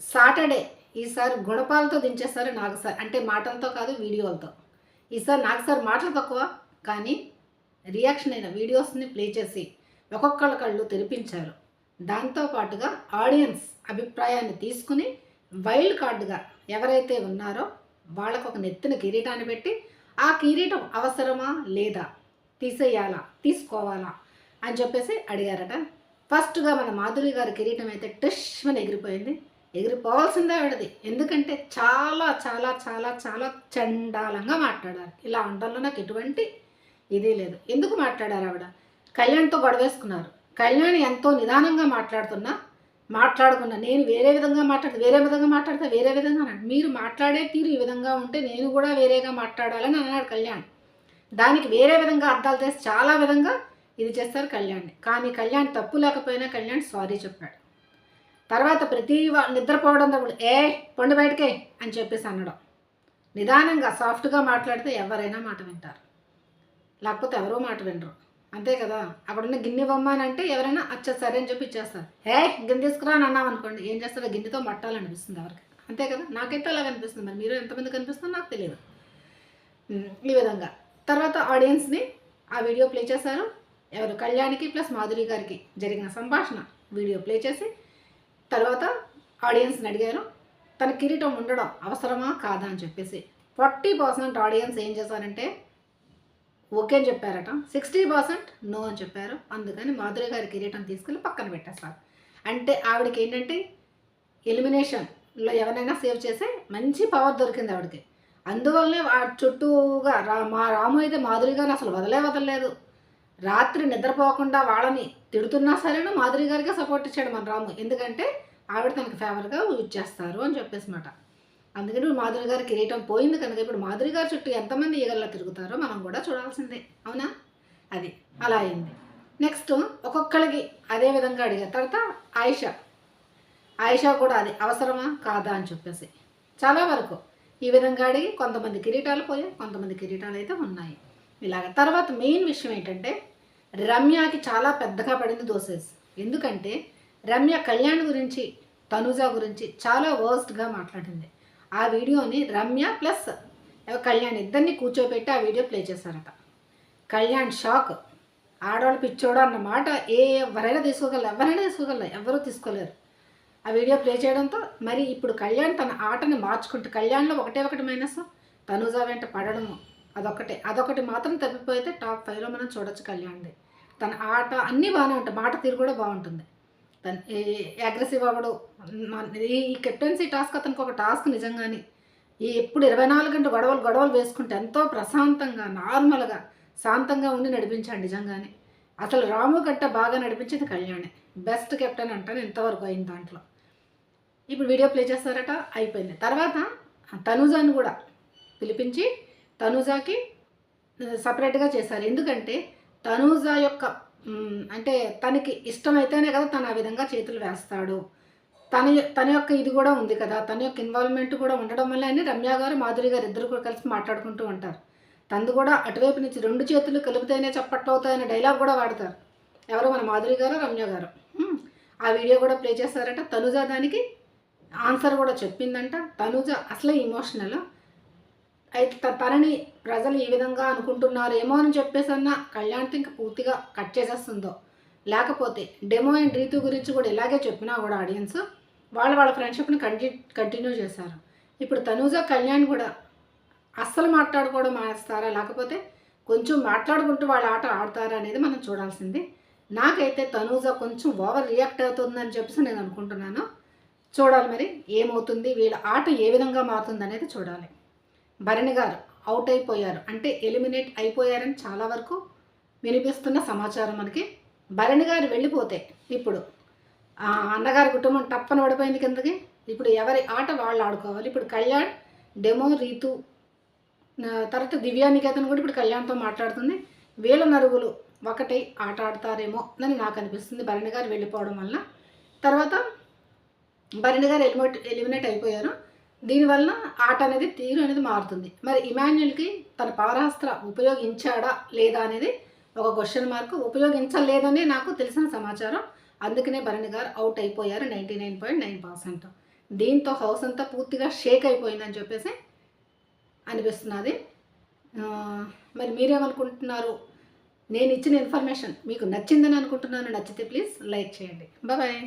Saturday. ఈసారి గుణపాలతో దించేస్తారు నాకు sir. అంటే మాటలతో కాదు వీడియోలతో. ఈసారి నాకు సార్ మాటలు తక్కువ కానీ రియాక్షన్ అయిన వీడియోస్ని ప్లే చేసి ఒక్కొక్కళ్ళ కళ్ళు తెరిపించారు. దాంతో పాటుగా ఆడియన్స్ అభిప్రాయాన్ని తీసుకుని వైల్డ్ కార్డుగా ఎవరైతే ఉన్నారో వాళ్ళకు ఒక నెత్తిన కిరీటాన్ని పెట్టి ఆ కిరీటం అవసరమా? లేదా? తీసేయాలా? తీసుకోవాలా? అని చెప్పేసి అడిగారట. ఫస్ట్గా మన మాధురి గారి కిరీటం అయితే టష్ అని ఎగిరిపోయింది. ఎగిరిపోవాల్సిందే ఆవిడది. ఎందుకంటే చాలా చాలా చాలా చాలా చండాలంగా మాట్లాడారు ఇలా ఉండడంలో నాకు ఎటువంటి ఇది లేదు. ఎందుకు మాట్లాడారు ఆవిడ? కళ్యాణ్తో గొడవేసుకున్నారు. కళ్యాణ్ ఎంతో నిదానంగా మాట్లాడుతున్నా మాట్లాడుకున్నా నేను వేరే విధంగా మాట్లాడితే వేరే విధంగా మాట్లాడితే వేరే విధంగా అన్నాడు. మీరు మాట్లాడే తీరు ఈ విధంగా ఉంటే నేను కూడా వేరేగా మాట్లాడాలని అన్నాడు కళ్యాణ్. దానికి వేరే విధంగా అర్థాలు చేసి చాలా విధంగా ఇది చేస్తారు కళ్యాణ్. కానీ కళ్యాణ్ తప్పు లేకపోయినా కళ్యాణ్ సారీ చెప్పాడు. తర్వాత ప్రతి వా- నిద్రపోవడంతో ఏ పండు బయటకే అని చెప్పేసి అనడం. నిదానంగా సాఫ్ట్గా మాట్లాడితే ఎవరైనా మాట వింటారు. లేకపోతే ఎవరో మాట వినరు. అంతే కదా? అక్కడున్న గిన్నె బొమ్మ అని అంటే ఎవరైనా అచ్చా సరే అని చెప్పి ఇచ్చేస్తారు. ఏ గిన్నె తీసుకురా అని అన్నాం అనుకోండి ఏం చేస్తారో గిన్నెతో మట్టాలనిపిస్తుంది ఎవరికి? అంతే కదా? నాకైతే అలా కనిపిస్తుంది. మరి మీరు ఎంతమంది కనిపిస్తుందో నాకు తెలియదు. ఈ విధంగా. తర్వాత ఆడియన్స్ని ఆ వీడియో ప్లే చేశారు. ఎవరు? కళ్యాణికి ప్లస్ మాధురి గారికి జరిగిన సంభాషణ వీడియో ప్లే చేసి తర్వాత ఆడియన్స్ని అడిగారు తన కిరీటం ఉండడం అవసరమా? కాదా? అని చెప్పేసి. ఫార్టీ పర్సెంట్ ఆడియన్స్ ఏం చేశారంటే ఓకే అని చెప్పారట. సిక్స్టీ పర్సెంట్ నో అని చెప్పారు. అందుకని మాధురి గారి కిరీటం తీసుకెళ్ళి పక్కన పెట్టేస్తారు. అంటే ఆవిడకి ఏంటంటే ఎలిమినేషన్లో ఎవరైనా సేవ్ చేసే మంచి పవర్ దొరికింది ఆవిడకి. అందువల్లనే ఆ చుట్టూగా రా మా రాము అయితే మాధురి గారిని అసలు వదలే వదలలేదు. రాత్రి నిద్రపోకుండా వాళ్ళని తిడుతున్నా సరేనా మాధురి గారికే సపోర్ట్ ఇచ్చాడు మన రాము. ఎందుకంటే ఆవిడ తనకి ఫేవర్గా యూజ్ చేస్తారు అని చెప్పేసి మాట అందుకని ఇప్పుడు మాధురి గారి కిరీటం పోయింది కనుక ఇప్పుడు మాధురి గారి చుట్టూ ఎంతమంది ఈగల్లా తిరుగుతారో మనం కూడా చూడాల్సిందే. అవునా? అది. అలా అయింది. నెక్స్ట్ ఒక్కొక్కరికి అదే విధంగా అడిగారు. తర్వాత ఆయిషా. ఆయిషా కూడా అది అవసరమా? కాదా అని చెప్పేసి. చాలా వరకు ఈ విధంగా అడిగి కొంతమంది కిరీటాలు పోయాయి కొంతమంది కిరీటాలు అయితే ఉన్నాయి. ఇలాగ తర్వాత మెయిన్ విషయం ఏంటంటే రమ్యకి చాలా పెద్దగా పడింది దోసెస్ ఎందుకంటే రమ్య కళ్యాణ్ గురించి తనుజ గురించి చాలా వర్స్ట్గా మాట్లాడింది. ఆ వీడియోని రమ్య ప్లస్ కళ్యాణ్ ఇద్దరిని కూర్చోబెట్టి ఆ వీడియో ప్లే చేశారట. కళ్యాణ్ షాక్. ఆడవాళ్ళు పిచ్చోడు అన్న మాట ఏ ఎవరైనా తీసుకోగలరు? ఎవరైనా తీసుకోగలరు? ఎవరూ తీసుకోలేరు. ఆ వీడియో ప్లే చేయడంతో మరి ఇప్పుడు కళ్యాణ్ తన ఆటని మార్చుకుంటూ కళ్యాణ్లో ఒకటే ఒకటి మైనస్ తనుజ వెంట పడడము అదొకటే అదొకటి మాత్రం తప్పిపోయితే టాప్ ఫైవ్లో మనం చూడొచ్చు కళ్యాణ్ది. తన ఆట అన్నీ బాగానే ఉంటాయి. మాట తీరు కూడా బాగుంటుంది. తను అగ్రెసివ్ అవ్వడు. ఈ కెప్టెన్సీ టాస్క్ అతనికి ఒక టాస్క్ నిజంగానే. ఈ ఎప్పుడు ఇరవై నాలుగు గంటలు గొడవలు గొడవలు వేసుకుంటే ఎంతో ప్రశాంతంగా నార్మల్గా శాంతంగా ఉండి నడిపించాడు నిజంగానే. అసలు రాము గట్ట బాగా నడిపించేది కళ్యాణే. బెస్ట్ కెప్టెన్ అంటాను ఇంతవరకు అయిన దాంట్లో. ఇప్పుడు వీడియో ప్లే చేస్తారట అయిపోయింది. తర్వాత తనుజాని కూడా పిలిపించి తనుజాకి సపరేట్గా చేశారు. ఎందుకంటే తనూజ యొక్క అంటే తనకి ఇష్టమైతేనే కదా తను ఆ విధంగా చేతులు వేస్తాడు. తన తన యొక్క ఇది కూడా ఉంది కదా. తన యొక్క ఇన్వాల్వ్మెంట్ కూడా ఉండడం వల్ల అని రమ్య గారు మాధురి గారు ఇద్దరు కూడా కలిసి మాట్లాడుకుంటూ ఉంటారు. తనది కూడా అటువైపు నుంచి రెండు చేతులు కలిపితేనే చప్పట్లు అవుతాయనే డైలాగ్ కూడా వాడతారు. ఎవరు మన మాధురి గారు రమ్య గారు. ఆ వీడియో కూడా ప్లే చేస్తారట. తనుజ దానికి ఆన్సర్ కూడా చెప్పిందంట. తనుజ అసలే ఇమోషనల్ అయితే త- తనని ప్రజలు ఈ విధంగా అనుకుంటున్నారేమో అని చెప్పేసి అన్న కళ్యాణ్తో ఇంకా పూర్తిగా కట్ చేసేస్తుందో. లేకపోతే డెమో అండ్ రీతు గురించి కూడా ఇలాగే చెప్పినా కూడా ఆడియన్స్ వాళ్ళు వాళ్ళ ఫ్రెండ్షిప్ని కంటి కంటిన్యూ చేశారు. ఇప్పుడు తనూజ కళ్యాణ్ కూడా అస్సలు మాట్లాడుకోవడం మానేస్తారా? లేకపోతే కొంచెం మాట్లాడుకుంటూ వాళ్ళ ఆట ఆడతారా అనేది మనం చూడాల్సింది. నాకైతే తనూజ కొంచెం ఓవర్ రియాక్ట్ అవుతుందని చెప్పేసి నేను అనుకుంటున్నాను. చూడాలి మరి ఏమవుతుంది? వీళ్ళ ఆట ఏ విధంగా మారుతుంది అనేది చూడాలి. భరణి గారు అవుట్ అయిపోయారు. అంటే ఎలిమినేట్ అయిపోయారని చాలా వరకు వినిపిస్తున్న సమాచారం మనకి. భరణి గారు వెళ్ళిపోతే ఇప్పుడు అన్నగారి కుటుంబం టప్పన పడిపోయింది కిందకి. ఇప్పుడు ఎవరి ఆట వాళ్ళు ఆడుకోవాలి. ఇప్పుడు కళ్యాణ్ డెమో రీతు తర్వాత దివ్యానికేతన్ కూడా ఇప్పుడు కళ్యాణ్తో మాట్లాడుతుంది. వీళ్ళ నరుగులు ఒకటై ఆట ఆడతారేమో అని నాకు అనిపిస్తుంది భరణి గారు వెళ్ళిపోవడం వల్ల తర్వాత భరణి గారు ఎలిమినేట్ ఎలిమినేట్ అయిపోయారు. దీనివల్ల ఆట అనేది తీరు అనేది మారుతుంది. మరి ఇమాన్యుల్కి తన పవరాస్త్ర ఉపయోగించాడా లేదా అనేది ఒక క్వశ్చన్ మార్క్ ఉపయోగించలేదని నాకు తెలిసిన సమాచారం అందుకనే భరణి గారు అవుట్ అయిపోయారు ninety nine point nine percent. దీంతో హౌస్ అంతా పూర్తిగా షేక్ అయిపోయిందని చెప్పేసి అనిపిస్తున్నది. మరి మీరేమనుకుంటున్నారు? నేను ఇచ్చిన ఇన్ఫర్మేషన్ మీకు నచ్చిందని అనుకుంటున్నాను. నచ్చితే ప్లీజ్ లైక్ చేయండి. బాయ్